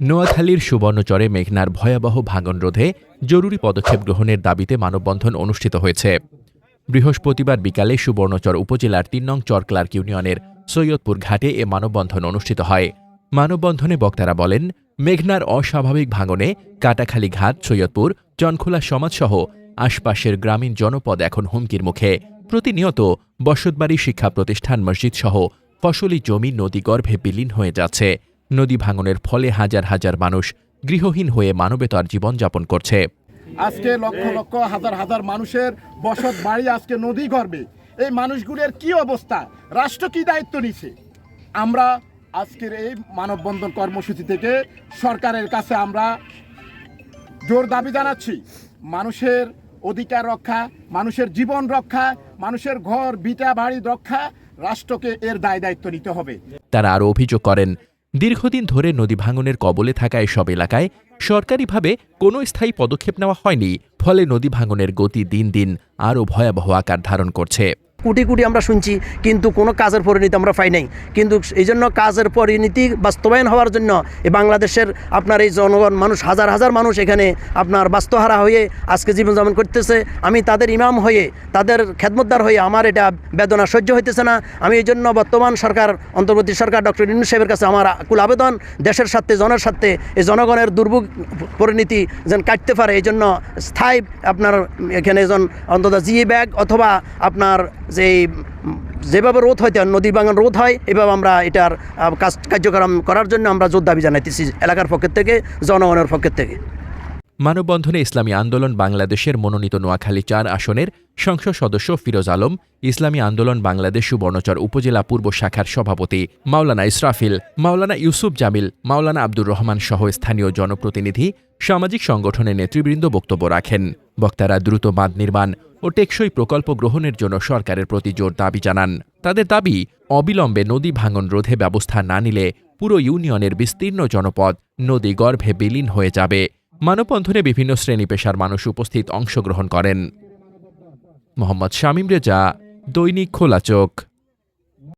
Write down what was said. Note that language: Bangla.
নোয়াখালীর সুবর্ণচরে মেঘনার ভয়াবহ ভাঙন রোধে জরুরি পদক্ষেপ গ্রহণের দাবিতে মানববন্ধন অনুষ্ঠিত হয়েছে। বৃহস্পতিবার বিকালে সুবর্ণচর উপজেলার তিন নং চর ক্লার্ক ইউনিয়নের সৈয়দপুর ঘাটে এ মানববন্ধন অনুষ্ঠিত হয়। মানববন্ধনে বক্তারা বলেন, মেঘনার অস্বাভাবিক ভাঙনে কাটাখালী ঘাট, সৈয়দপুর জনখোলা সমাজসহ আশপাশের গ্রামীণ জনপদ এখন হুমকির মুখে। প্রতিনিয়ত বসতবাড়ি শিক্ষা প্রতিষ্ঠান মসজিদ সহ ফসলি জমি নদীগর্ভে বিলীন হয়ে যাচ্ছে। নদী ভাঙনের ফলে হাজার হাজার মানুষ গৃহহীন হয়ে মানবেতর জীবনযাপন করছে। আজকে লক্ষ লক্ষ হাজার হাজার মানুষের বসত বাড়ি আজকে নদী গর্বে এই মানুষগুলোর কি অবস্থা? রাষ্ট্র কি দায়িত্ব নিছে? আমরা আজকের এই মানববন্ধন কর্মসূচি থেকে সরকারের কাছে আমরা জোর দাবি জানাচ্ছি। মানুষের অধিকার রক্ষা মানুষের জীবন রক্ষা মানুষের ঘর বিটা বাড়ি রক্ষা রাষ্ট্রকে এর দায় দায়িত্ব নিতে হবে। তারা আরও অভিযোগ করেন দীর্ঘদিন ধরে নদী ভাঙনের কবলে থাকা এসব এলাকায় সরকারিভাবে কোনো স্থায়ী পদক্ষেপ নেওয়া হয়নি, ফলে নদী ভাঙনের গতি দিন দিন আরও ভয়াবহ আকার ধারণ করছে। কোটি কোটি আমরা শুনছি, কিন্তু কোনো কাজের পরিণতি আমরা পাই নাই। কিন্তু এই জন্য কাজের পরিণতি বাস্তবায়ন হওয়ার জন্য এই বাংলাদেশের আপনার এই জনগণ মানুষ, হাজার হাজার মানুষ এখানে আপনার বাস্তহারা হয়ে আজকে জীবনযাপন করতেছে। আমি তাদের ইমাম হয়ে, তাদের খেদমতদার হয়ে আমার এটা বেদনা সহ্য হইতেছে না। আমি এই জন্য বর্তমান সরকার, অন্তর্বর্তী সরকার ডক্টর ইনু সাহেবের কাছে আমার আকুল আবেদন, দেশের স্বার্থে, জনের স্বার্থে এই জনগণের দুর্ভোগ পরিণতি যেন কাটতে পারে, এই জন্য স্থায়ী আপনার এখানে যেন অন্তত জিএ ব্যাগ অথবা আপনার যে যেভাবে রোধ হয় নদী বাগান রোধ হয়। এভাবে আমরা এটার কাজ কার্যক্রম করার জন্য আমরা জোর দাবি জানাইতেছি এলাকার পক্ষের থেকে, জনগণের পক্ষের থেকে। মানববন্ধনে ইসলামী আন্দোলন বাংলাদেশের মনোনীত নোয়াখালী চার আসনের সংসদ সদস্য ফিরোজ আলম, ইসলামী আন্দোলন বাংলাদেশ সুবর্ণচর উপজেলা পূর্ব শাখার সভাপতি মাওলানা ইসরাফিল, মাওলানা ইউসুফ জামিল, মাওলানা আব্দুর রহমান সহ স্থানীয় জনপ্রতিনিধি সামাজিক সংগঠনের নেতৃবৃন্দ বক্তব্য রাখেন। বক্তারা দ্রুত বাঁধ নির্মাণ ও টেকসই প্রকল্প গ্রহণের জন্য সরকারের প্রতি জোর দাবি জানান। তাদের দাবি, অবিলম্বে নদী ভাঙন রোধে ব্যবস্থা না নিলে পুরো ইউনিয়নের বিস্তীর্ণ জনপদ নদী গর্ভে বিলীন হয়ে যাবে। মানববন্ধনে বিভিন্ন শ্রেণি পেশার মানুষ উপস্থিত অংশগ্রহণ করেন। মোহাম্মদ শামীম রেজা দৈনিক খোলা চোখ।